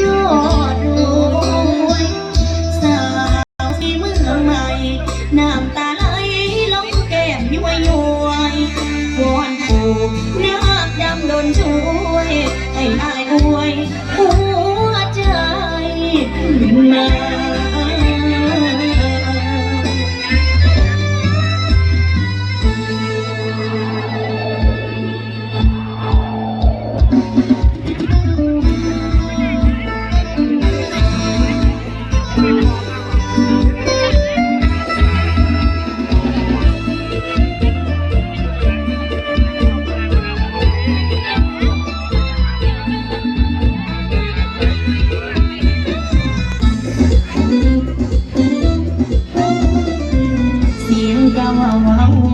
ยอดรวยสาวมือใหม่ น้ำตาไหลลงแก้มย้ยยวยวนปู่นาดำดนช่ยให้นายอวยหัวใจมา Kamamau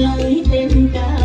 ไหลเต็มกาย